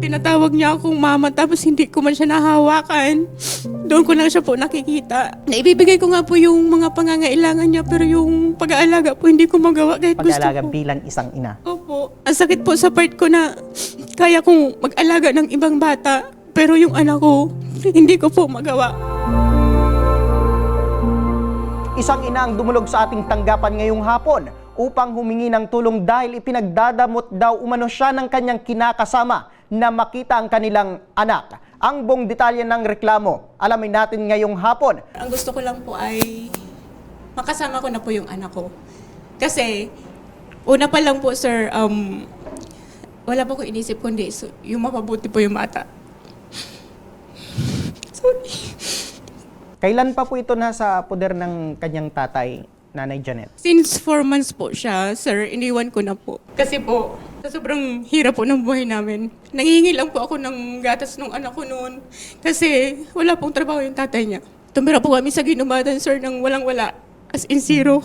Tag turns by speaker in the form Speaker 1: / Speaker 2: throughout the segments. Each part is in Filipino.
Speaker 1: Tinatawag niya akong mama tapos hindi ko man siya nahawakan. Doon ko lang siya po nakikita. Naibibigay ko nga po yung mga pangangailangan niya pero yung pag-aalaga po hindi ko magawa kahit gusto
Speaker 2: Pag-aalaga
Speaker 1: ko.
Speaker 2: bilang isang ina.
Speaker 1: Opo. Ang sakit po sa part ko na kaya kong mag-alaga ng ibang bata pero yung anak ko hindi ko po magawa.
Speaker 2: Isang ina ang dumulog sa ating tanggapan ngayong hapon upang humingi ng tulong dahil ipinagdadamot daw umano siya ng kanyang kinakasama na makita ang kanilang anak. Ang buong detalye ng reklamo, alamin natin ngayong hapon.
Speaker 1: Ang gusto ko lang po ay makasama ko na po yung anak ko. Kasi, una pa lang po, sir, um, wala po ko inisip kundi so, yung mapabuti po yung bata. Sorry.
Speaker 2: Kailan pa po ito nasa poder ng kanyang tatay, Nanay Janet?
Speaker 1: Since four months po siya, sir, iniwan ko na po. Kasi po, sa sobrang hirap po ng buhay namin, nangihingi lang po ako ng gatas ng anak ko noon. Kasi wala pong trabaho yung tatay niya. Tumira po kami sa ginumatan, sir, ng walang-wala. As in zero.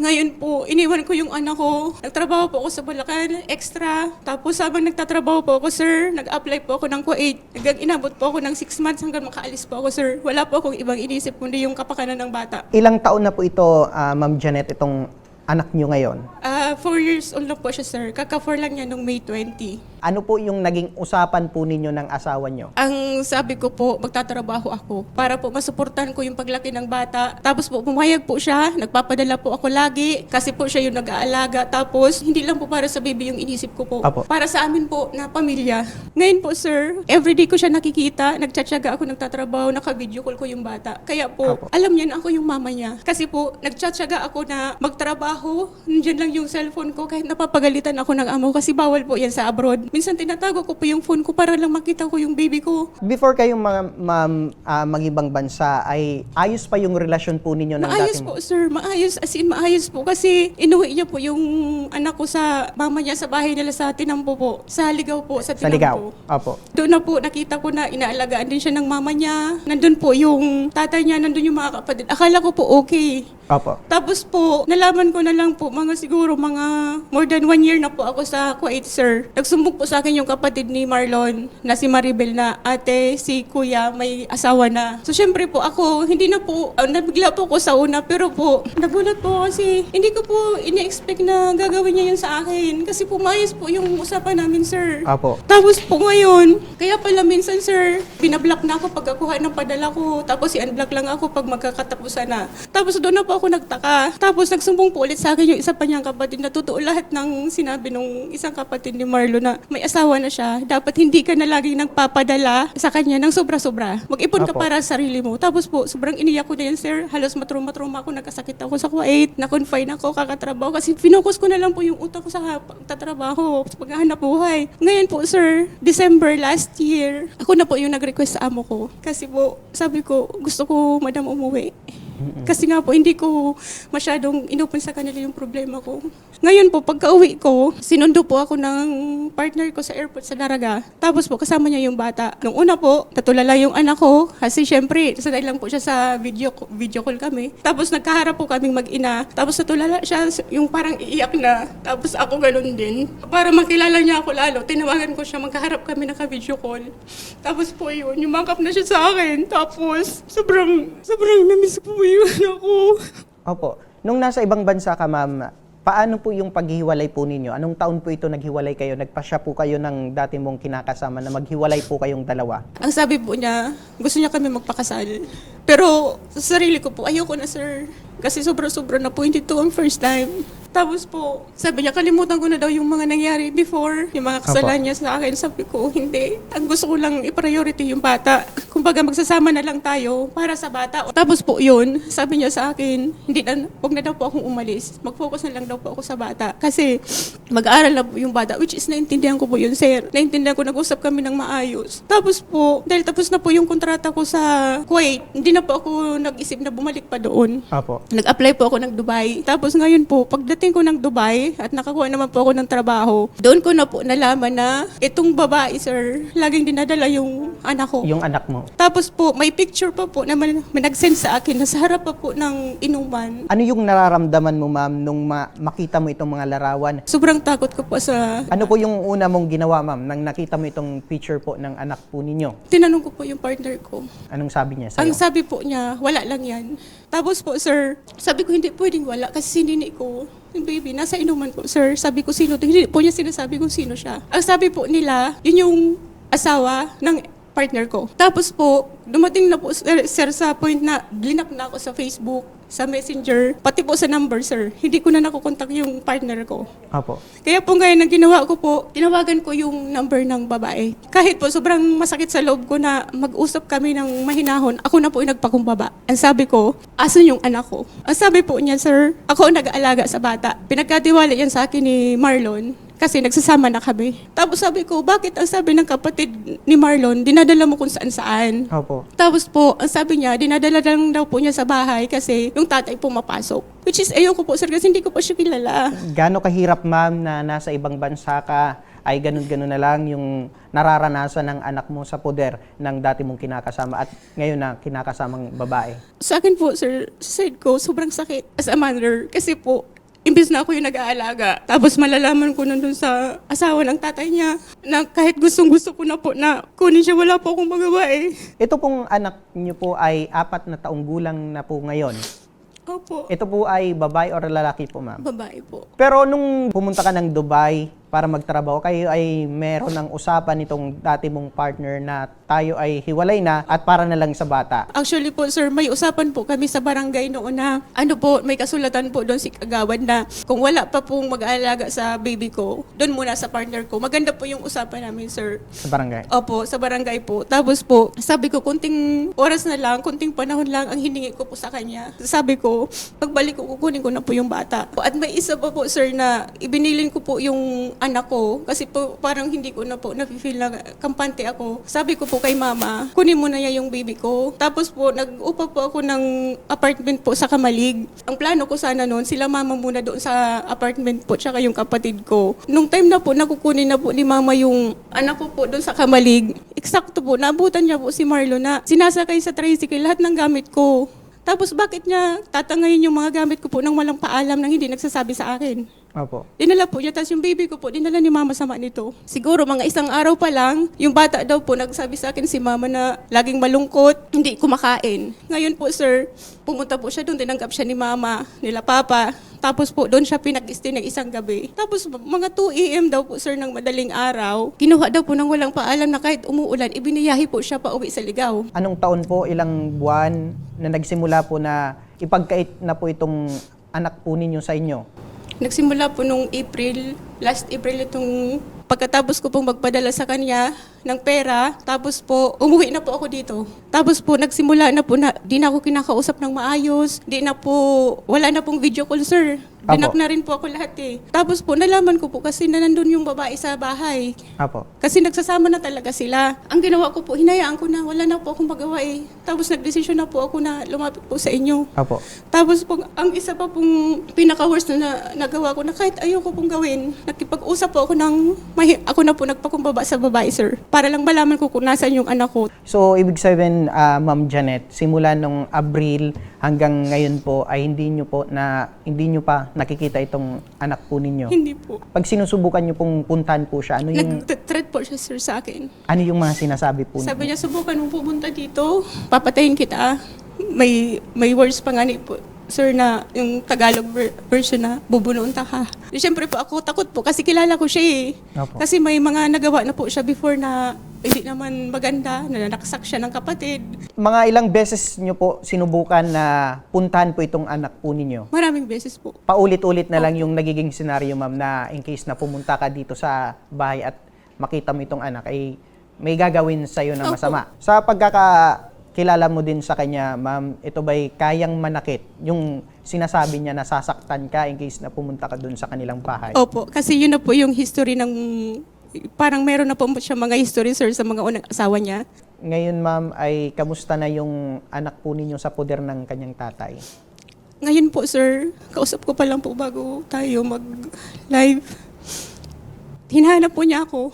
Speaker 1: Ngayon po, iniwan ko yung anak ko. Nagtrabaho po ako sa Bulacan, extra. Tapos habang nagtatrabaho po ako, sir, nag-apply po ako ng Kuwait. Hanggang inabot po ako ng 6 months hanggang makaalis po ako, sir. Wala po akong ibang inisip kundi yung kapakanan ng bata.
Speaker 2: Ilang taon na po ito, ah, Ma'am Janet, itong anak niyo ngayon?
Speaker 1: Ah, four years old na po siya, sir. Kaka-four lang niya nung May 20.
Speaker 2: Ano po yung naging usapan po ninyo ng asawa niyo?
Speaker 1: Ang sabi ko po, magtatrabaho ako para po masuportahan ko yung paglaki ng bata. Tapos po, pumayag po siya. Nagpapadala po ako lagi kasi po siya yung nag-aalaga. Tapos, hindi lang po para sa baby yung inisip ko po.
Speaker 2: Apo.
Speaker 1: Para sa amin po na pamilya. Ngayon po, sir, everyday ko siya nakikita. Nagtsatsaga ako nagtatrabaho. Naka-video call ko yung bata. Kaya po,
Speaker 2: Apo.
Speaker 1: alam niya na ako yung mama niya. Kasi po, nagtsatsaga ako na magtrabaho. Nandiyan lang yung cellphone ko kahit napapagalitan ako ng amo kasi bawal po yan sa abroad. Minsan tinatago ko po yung phone ko para lang makita ko yung baby ko.
Speaker 2: Before kayong mga ma'am ah, mag-ibang bansa ay ayos pa yung relasyon po ninyo ng
Speaker 1: Maayos
Speaker 2: dating
Speaker 1: po, sir. Maayos. As in, maayos po. Kasi inuwi niya po yung anak ko sa mama niya sa bahay nila sa Tinampo po. Sa Ligaw po. Sa
Speaker 2: sa
Speaker 1: Tinampo.
Speaker 2: ligaw. Opo.
Speaker 1: Doon na po nakita ko na inaalagaan din siya ng mama niya. Nandun po yung tatay niya, nandun yung mga kapatid. Akala ko po okay.
Speaker 2: Opo.
Speaker 1: Tapos po, nalaman ko na lang po, mga siguro mga more than one year na po ako sa Kuwait, sir. Nagsumbok po sa akin yung kapatid ni Marlon na si Maribel na ate, si kuya, may asawa na. So syempre po ako, hindi na po, uh, nabigla po ako sa una, pero po, nagulat po kasi hindi ko po ini-expect na gagawin niya yun sa akin. Kasi po, maayos po yung usapan namin, sir.
Speaker 2: Opo.
Speaker 1: Tapos po ngayon, kaya pala minsan sir, binablock na ako pag kakuha ng padala ko. Tapos i-unblock lang ako pag magkakatapusan na. Tapos doon na po ako nagtaka. Tapos nagsumbong po ulit sa akin yung isa pa niyang kapatid na totoo lahat ng sinabi nung isang kapatid ni Marlo na may asawa na siya. Dapat hindi ka na laging nagpapadala sa kanya ng sobra-sobra. Mag-ipon ka
Speaker 2: Apo.
Speaker 1: para sa sarili mo. Tapos po, sobrang iniyak ko na yan sir. Halos matruma-truma ako. Nagkasakit ako sa Kuwait. Na-confine ako kakatrabaho. Kasi finokus ko na lang po yung utak ko sa pagtatrabaho, sa paghahanap buhay. Ngayon po, sir, December last year, ako na po yung nag-request sa amo ko. Kasi po, sabi ko, gusto ko, madam, umuwi. Kasi nga po, hindi ko masyadong inopen sa kanila yung problema ko. Ngayon po, pagka uwi ko, sinundo po ako ng partner ko sa airport sa Daraga. Tapos po, kasama niya yung bata. Nung una po, natulala yung anak ko. Kasi syempre, sanay lang po siya sa video, video call kami. Tapos nagkaharap po kaming mag-ina. Tapos natulala siya, yung parang iiyak na. Tapos ako ganun din. Para makilala niya ako lalo, tinawagan ko siya, magkaharap kami naka-video call. Tapos po yun, yumakap na siya sa akin. Tapos, sobrang, sobrang namiss po yun ako.
Speaker 2: Opo. Nung nasa ibang bansa ka, ma'am, paano po yung paghiwalay po ninyo? Anong taon po ito naghiwalay kayo? Nagpasya po kayo ng dati mong kinakasama na maghiwalay po kayong dalawa?
Speaker 1: Ang sabi po niya, gusto niya kami magpakasal. Pero sa sarili ko po, ayoko na sir. Kasi sobra-sobra na po, hindi to ang first time. Tapos po, sabi niya, kalimutan ko na daw yung mga nangyari before, yung mga kasalanan niya sa akin. Sabi ko, hindi. Ang gusto ko lang i-priority yung bata. Kumbaga, magsasama na lang tayo para sa bata. Tapos po yun, sabi niya sa akin, hindi na, huwag na daw po akong umalis. Mag-focus na lang daw po ako sa bata. Kasi mag-aaral na po yung bata, which is naintindihan ko po yun, sir. Naintindihan ko, nag-usap kami ng maayos. Tapos po, dahil tapos na po yung kontrata ko sa Kuwait, hindi na po ako nag-isip na bumalik pa doon.
Speaker 2: Opo.
Speaker 1: Nag-apply po ako ng Dubai. Tapos ngayon po, pagdating ko ng Dubai at nakakuha naman po ako ng trabaho, doon ko na po nalaman na itong babae, sir, laging dinadala yung anak ko.
Speaker 2: Yung anak mo.
Speaker 1: Tapos po, may picture pa po na man- may nag-send sa akin na sa harap pa po ng inuman.
Speaker 2: Ano yung nararamdaman mo, ma'am, nung ma- makita mo itong mga larawan?
Speaker 1: Sobrang takot ko po sa...
Speaker 2: Ano po yung una mong ginawa, ma'am, nang nakita mo itong picture po ng anak po ninyo?
Speaker 1: Tinanong ko po yung partner ko.
Speaker 2: Anong sabi niya
Speaker 1: Ang
Speaker 2: sa'yo?
Speaker 1: sabi po niya, wala lang yan. Tapos po, sir, sabi ko hindi pwedeng wala kasi sinini ko. Yung baby, nasa inuman po, sir. Sabi ko sino. Hindi po niya sinasabi kung sino siya. Ang sabi po nila, yun yung asawa ng partner ko. Tapos po, dumating na po, sir, sir, sa point na blinak na ako sa Facebook, sa messenger, pati po sa number, sir. Hindi ko na nakukontak yung partner ko.
Speaker 2: Opo.
Speaker 1: Kaya po ngayon, ang ginawa ko po, tinawagan ko yung number ng babae. Kahit po sobrang masakit sa loob ko na mag-usap kami ng mahinahon, ako na po yung nagpakumbaba. Ang sabi ko, asan yung anak ko? Ang sabi po niya, sir, ako ang nag-aalaga sa bata. Pinagkatiwala yan sa akin ni Marlon kasi nagsasama na kami. Tapos sabi ko, bakit ang sabi ng kapatid ni Marlon, dinadala mo kung saan-saan?
Speaker 2: Opo.
Speaker 1: Tapos po, ang sabi niya, dinadala lang daw po niya sa bahay kasi yung tatay po mapasok. Which is, ayoko po sir kasi hindi ko pa siya kilala.
Speaker 2: Gaano kahirap, ma'am, na nasa ibang bansa ka ay ganun-ganun na lang yung nararanasan ng anak mo sa poder ng dati mong kinakasama at ngayon na kinakasamang babae?
Speaker 1: Sa akin po, sir, sa side ko, sobrang sakit as a mother. Kasi po, imbes na ako yung nag-aalaga. Tapos malalaman ko nandun sa asawa ng tatay niya na kahit gustong gusto ko na po na kunin siya, wala po akong magawa eh.
Speaker 2: Ito pong anak niyo po ay apat na taong gulang na po ngayon.
Speaker 1: Opo.
Speaker 2: Ito po ay babae or lalaki po, ma'am?
Speaker 1: Babae po.
Speaker 2: Pero nung pumunta ka ng Dubai para magtrabaho, kayo ay meron ng usapan nitong dati mong partner na tayo ay hiwalay na at para na lang sa bata.
Speaker 1: Actually po, sir, may usapan po kami sa barangay noon na ano po, may kasulatan po doon si Kagawad na kung wala pa pong mag-aalaga sa baby ko, doon muna sa partner ko. Maganda po yung usapan namin, sir.
Speaker 2: Sa barangay.
Speaker 1: Opo, sa barangay po. Tapos po, sabi ko, kunting oras na lang, kunting panahon lang ang hiningi ko po sa kanya. Sabi ko, pagbalik ko, kukunin ko na po yung bata. At may isa pa po, sir, na ibinilin ko po yung anak ko. Kasi po, parang hindi ko na po nafe-feel na kampante ako. Sabi ko po kay mama, kunin mo na yan yung baby ko. Tapos po, nag-upa po ako ng apartment po sa Kamalig. Ang plano ko sana noon, sila mama muna doon sa apartment po, tsaka yung kapatid ko. Nung time na po, nakukunin na po ni mama yung anak ko po doon sa Kamalig. Eksakto po, naabutan niya po si Marlo na sinasakay sa tricycle lahat ng gamit ko. Tapos bakit niya tatangayin yung mga gamit ko po nang walang paalam nang hindi nagsasabi sa akin?
Speaker 2: Opo.
Speaker 1: Dinala po niya, tapos yung baby ko po, dinala ni mama sama nito. Siguro mga isang araw pa lang, yung bata daw po, nagsabi sa akin si mama na laging malungkot, hindi kumakain. Ngayon po sir, pumunta po siya doon, tinanggap siya ni mama, nila papa. Tapos po, doon siya pinag-stay ng isang gabi. Tapos mga 2 a.m. daw po sir ng madaling araw, kinuha daw po ng walang paalam na kahit umuulan, ibiniyahi po siya pa uwi sa ligaw.
Speaker 2: Anong taon po, ilang buwan na nagsimula po na ipagkait na po itong anak po ninyo sa inyo?
Speaker 1: Nagsimula po nung April, last April itong pagkatapos ko pong magpadala sa kanya ng pera, tapos po umuwi na po ako dito. Tapos po nagsimula na po na di na ako kinakausap ng maayos, di na po, wala na pong video call sir.
Speaker 2: Apo.
Speaker 1: Dinak na rin po ako lahat eh. Tapos po nalaman ko po kasi na nandun yung babae sa bahay.
Speaker 2: Apo.
Speaker 1: Kasi nagsasama na talaga sila. Ang ginawa ko po, hinayaan ko na, wala na po akong magawa eh. Tapos nagdesisyon na po ako na lumapit po sa inyo.
Speaker 2: Apo.
Speaker 1: Tapos po, ang isa pa pong pinaka-worst na, na nagawa ko na kahit ayoko pong gawin, nakipag-usap po ako ng, mahi- ako na po nagpakumbaba sa babae, sir. Para lang malaman ko kung nasan yung anak ko.
Speaker 2: So, ibig sabihin, ah, Ma'am Janet, simula nung Abril hanggang ngayon po ay hindi nyo po na hindi nyo pa nakikita itong anak po ninyo.
Speaker 1: Hindi po.
Speaker 2: Pag sinusubukan nyo pong puntahan po siya, ano yung
Speaker 1: Nag-threat po siya, sir, sa akin.
Speaker 2: ano yung mga sinasabi po
Speaker 1: Sabi niya, subukan mo pumunta dito, papatayin kita. May, may words pa nga ni po, sir, na yung Tagalog ver- version na bubunuan ta ka. Siyempre po ako takot po kasi kilala ko siya eh.
Speaker 2: Opo.
Speaker 1: Kasi may mga nagawa na po siya before na hindi naman maganda, na naksak siya ng kapatid.
Speaker 2: Mga ilang beses nyo po sinubukan na puntahan po itong anak po ninyo?
Speaker 1: Maraming beses po.
Speaker 2: Paulit-ulit na lang yung nagiging senaryo, ma'am, na in case na pumunta ka dito sa bahay at makita mo itong anak, ay may gagawin sa'yo na
Speaker 1: Opo.
Speaker 2: masama. Sa pagkakakilala mo din sa kanya, ma'am, ito ba'y kayang manakit? Yung sinasabi niya na sasaktan ka in case na pumunta ka dun sa kanilang bahay?
Speaker 1: Opo, kasi yun na po yung history ng parang meron na po siya mga history sir sa mga unang asawa niya.
Speaker 2: Ngayon, ma'am, ay kamusta na yung anak po ninyo sa poder ng kanyang tatay?
Speaker 1: Ngayon po, sir, kausap ko pa lang po bago tayo mag-live. Hinahanap po niya ako.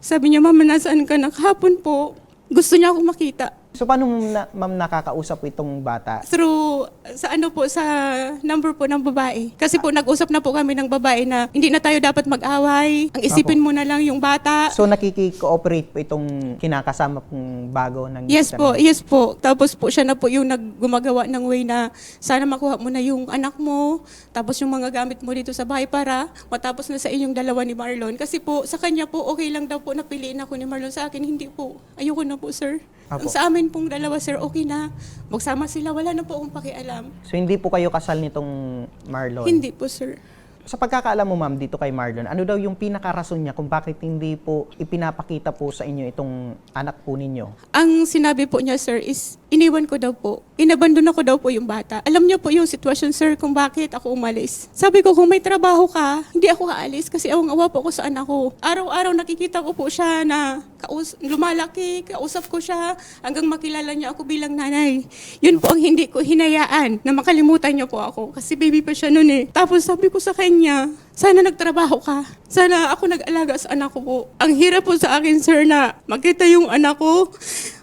Speaker 1: Sabi niya, mama, nasaan ka na? Kahapon po, gusto niya ako makita.
Speaker 2: So paano mo na, ma'am nakakausap itong bata?
Speaker 1: Through, sa ano po, sa number po ng babae. Kasi po, nag-usap na po kami ng babae na hindi na tayo dapat mag-away. Ang isipin mo na lang yung bata.
Speaker 2: So nakiki-cooperate po itong kinakasama pong bago ng
Speaker 1: Yes po, yes po. Tapos po siya na po yung naggumagawa ng way na sana makuha mo na yung anak mo, tapos yung mga gamit mo dito sa bahay para matapos na sa inyong dalawa ni Marlon. Kasi po, sa kanya po, okay lang daw po napiliin ako ni Marlon. Sa akin, hindi po. Ayoko na po, sir.
Speaker 2: Apo.
Speaker 1: Ang sa amin pong dalawa, sir, okay na. Magsama sila, wala na po akong pakialam.
Speaker 2: So hindi po kayo kasal nitong Marlon?
Speaker 1: Hindi po, sir.
Speaker 2: Sa pagkakaalam mo ma'am dito kay Marlon, ano daw yung pinakarason niya kung bakit hindi po ipinapakita po sa inyo itong anak po ninyo?
Speaker 1: Ang sinabi po niya, sir, is iniwan ko daw po. Inabandon ko daw po yung bata. Alam niyo po yung sitwasyon, sir, kung bakit ako umalis. Sabi ko, kung may trabaho ka, hindi ako aalis kasi awang-awa po ako sa anak ko. Araw-araw nakikita ko po siya na kaus- lumalaki, kausap ko siya hanggang makilala niya ako bilang nanay. Yun po ang hindi ko hinayaan na makalimutan niyo po ako kasi baby pa siya noon eh. Tapos sabi ko sa kanya, sana nagtrabaho ka. Sana ako nag-alaga sa anak ko po. Ang hirap po sa akin, sir, na makita yung anak ko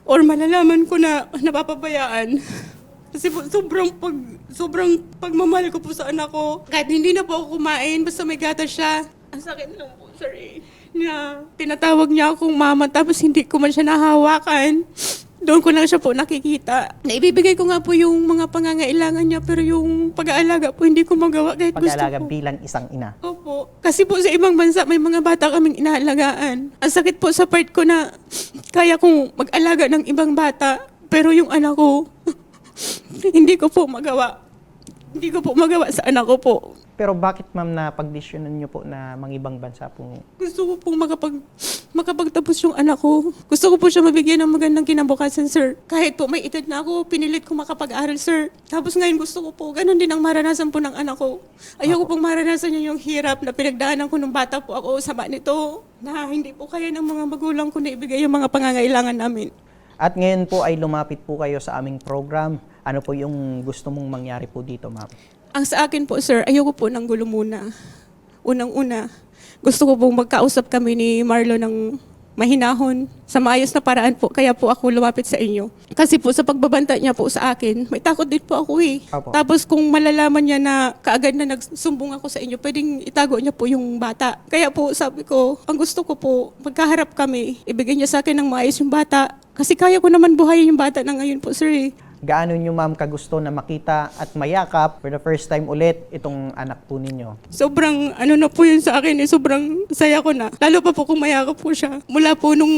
Speaker 1: or malalaman ko na napapabayaan. Kasi po, sobrang pag sobrang pagmamahal ko po sa anak ko. Kahit hindi na po ako kumain, basta may gatas siya. Ang sakit lang po, sir, eh. Na tinatawag niya akong mama tapos hindi ko man siya nahawakan. Doon ko lang siya po nakikita. Naibibigay ko nga po yung mga pangangailangan niya pero yung pag-aalaga po hindi ko magawa kahit gusto
Speaker 2: Pag-aalaga
Speaker 1: ko.
Speaker 2: bilang isang ina.
Speaker 1: Opo. Kasi po sa ibang bansa may mga bata kaming inaalagaan. Ang sakit po sa part ko na kaya kong mag-alaga ng ibang bata pero yung anak ko hindi ko po magawa. Hindi ko po magawa sa anak ko po.
Speaker 2: Pero bakit ma'am na pagdesisyonan niyo po na mangibang bansa po?
Speaker 1: Gusto ko pong makapag, makapagtapos yung anak ko. Gusto ko po siya mabigyan ng magandang kinabukasan, sir. Kahit po may edad na ako, pinilit ko makapag-aral, sir. Tapos ngayon gusto ko po, ganun din ang maranasan po ng anak ko. Ayoko pong maranasan niya yung hirap na pinagdaanan ko nung bata po ako. Sama nito, na hindi po kaya ng mga magulang ko na ibigay yung mga pangangailangan namin.
Speaker 2: At ngayon po ay lumapit po kayo sa aming program. Ano po yung gusto mong mangyari po dito ma'am?
Speaker 1: Ang sa akin po, sir, ayoko po ng gulo muna. Unang-una, gusto ko pong magkausap kami ni Marlo ng mahinahon, sa maayos na paraan po. Kaya po ako lumapit sa inyo. Kasi po sa pagbabanta niya po sa akin, may takot din po ako eh.
Speaker 2: Apo.
Speaker 1: Tapos kung malalaman niya na kaagad na nagsumbong ako sa inyo, pwedeng itago niya po yung bata. Kaya po sabi ko, ang gusto ko po, magkaharap kami, ibigay niya sa akin ng maayos yung bata. Kasi kaya ko naman buhayin yung bata na ngayon po, sir eh.
Speaker 2: Gaano niyo ma'am kagusto na makita at mayakap for the first time ulit itong anak po ninyo?
Speaker 1: Sobrang ano na po yun sa akin eh, sobrang saya ko na. Lalo pa po kung mayakap po siya. Mula po nung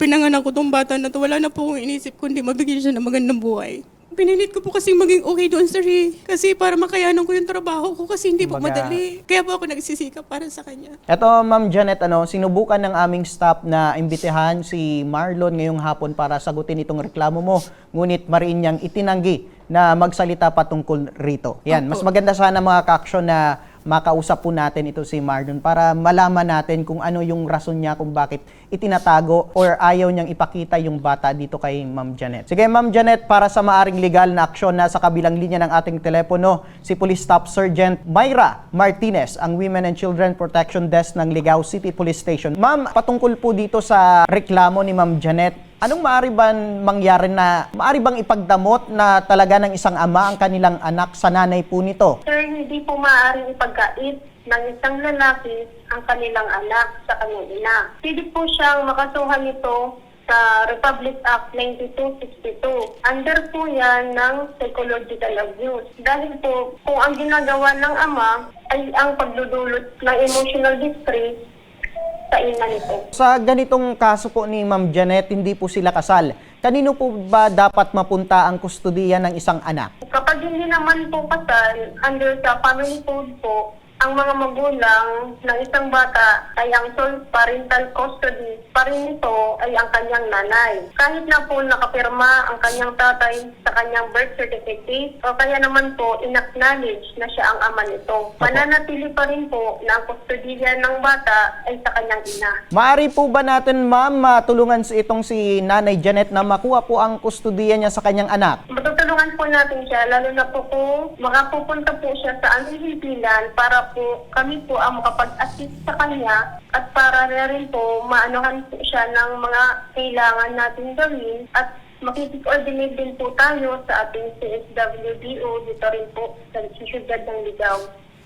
Speaker 1: pinanganak ko tong bata na to, wala na po akong inisip kundi mabigyan siya ng magandang buhay. Pinilit ko po kasi maging okay doon sir eh. Kasi para makayanan ko yung trabaho ko kasi hindi po
Speaker 2: Kumbaga-
Speaker 1: madali. Kaya po ako nagsisikap para sa kanya.
Speaker 2: Eto, Ma'am Janet, ano, sinubukan ng aming staff na imbitehan si Marlon ngayong hapon para sagutin itong reklamo mo. Ngunit mariin niyang itinanggi na magsalita patungkol rito. Yan, mas maganda sana mga ka-aksyon na makausap po natin ito si Marlon para malaman natin kung ano yung rason niya kung bakit itinatago or ayaw niyang ipakita yung bata dito kay Ma'am Janet. Sige, Ma'am Janet, para sa maaring legal na aksyon na sa kabilang linya ng ating telepono, si Police Staff Sergeant Myra Martinez, ang Women and Children Protection Desk ng Ligao City Police Station. Ma'am, patungkol po dito sa reklamo ni Ma'am Janet, anong maaari ba mangyari na, maaari bang ipagdamot na talaga ng isang ama ang kanilang anak sa nanay po nito?
Speaker 3: Sir, hindi po maaaring ipagkait ng isang lalaki ang kanilang anak sa kanyang ina. Pwede po siyang makasuhan nito sa Republic Act 9262. Under po yan ng psychological abuse. Dahil po, kung ang ginagawa ng ama ay ang pagdudulot ng emotional distress sa ina nito.
Speaker 2: Sa ganitong kaso po ni Ma'am Janet, hindi po sila kasal. Kanino po ba dapat mapunta ang kustudiya ng isang anak?
Speaker 3: Kapag hindi naman po kasal, under sa family code po, ang mga magulang ng isang bata ay ang sole parental custody pa rin nito ay ang kanyang nanay. Kahit na po nakapirma ang kanyang tatay sa kanyang birth certificate o kaya naman po in-acknowledge na siya ang ama nito. Mananatili pa rin po na ang kustodiya ng bata ay sa kanyang ina.
Speaker 2: Maari po ba natin, ma'am, matulungan si itong si Nanay Janet na makuha po ang kustudiya niya sa kanyang anak?
Speaker 3: Matutulungan tutulungan po natin siya, lalo na po kung makapupunta po siya sa aming himpilan para po kami po ang makapag-assist sa kanya at para na rin po maanohan po siya ng mga kailangan natin gawin at makikipag-coordinate din po tayo sa ating CSWDO dito rin po sa Siyudad ng Ligaw.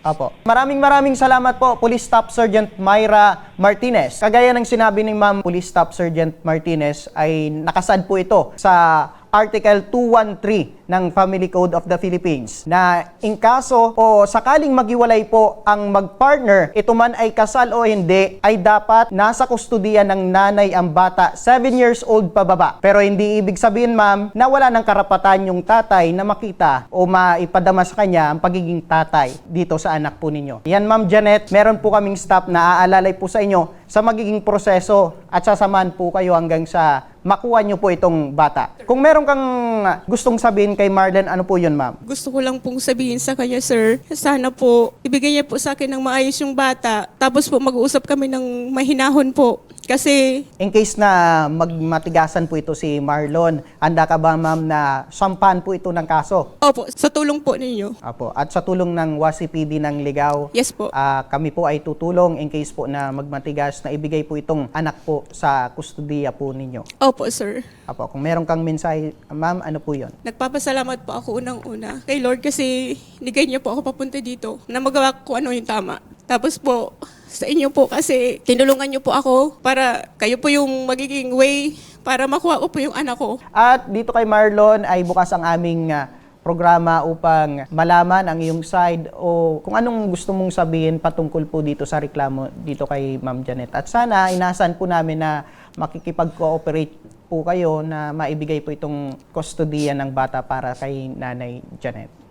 Speaker 2: Apo. Maraming maraming salamat po, Police Staff Sergeant Myra Martinez. Kagaya ng sinabi ni Ma'am Police Staff Sergeant Martinez ay nakasad po ito sa Article 213 ng Family Code of the Philippines na in kaso o sakaling maghiwalay po ang magpartner, ito man ay kasal o hindi, ay dapat nasa kustudiya ng nanay ang bata 7 years old pababa. Pero hindi ibig sabihin ma'am na wala ng karapatan yung tatay na makita o maipadama sa kanya ang pagiging tatay dito sa anak po ninyo. Yan ma'am Janet, meron po kaming staff na aalalay po sa inyo sa magiging proseso at sasamahan po kayo hanggang sa makuha nyo po itong bata. Kung meron kang gustong sabihin kay Marlon, ano po yun ma'am?
Speaker 1: Gusto ko lang pong sabihin sa kanya, sir, sana po ibigay niya po sa akin ng maayos yung bata. Tapos po mag-uusap kami ng mahinahon po. Kasi
Speaker 2: In case na magmatigasan po ito si Marlon, handa ka ba ma'am na sampahan po ito ng kaso?
Speaker 1: Opo, sa tulong po ninyo.
Speaker 2: Apo. At sa tulong ng WASI-PD ng Ligaw,
Speaker 1: Yes po.
Speaker 2: ah, kami po ay tutulong in case po na magmatigas na ibigay po itong anak po sa kustudiya po ninyo.
Speaker 1: Opo, sir.
Speaker 2: Apo, kung meron kang mensahe, ma'am, ano po yon?
Speaker 1: Nagpapasalamat po ako unang-una kay Lord kasi nigay niyo po ako papunta dito na magawa ko ano yung tama. Tapos po, sa inyo po kasi tinulungan niyo po ako para kayo po yung magiging way para makuha ko po yung anak ko.
Speaker 2: At dito kay Marlon ay bukas ang aming ah, programa upang malaman ang iyong side o kung anong gusto mong sabihin patungkol po dito sa reklamo dito kay Ma'am Janet. At sana inasan po namin na makikipag-cooperate po kayo na maibigay po itong kustodiya ng bata para kay Nanay Janet.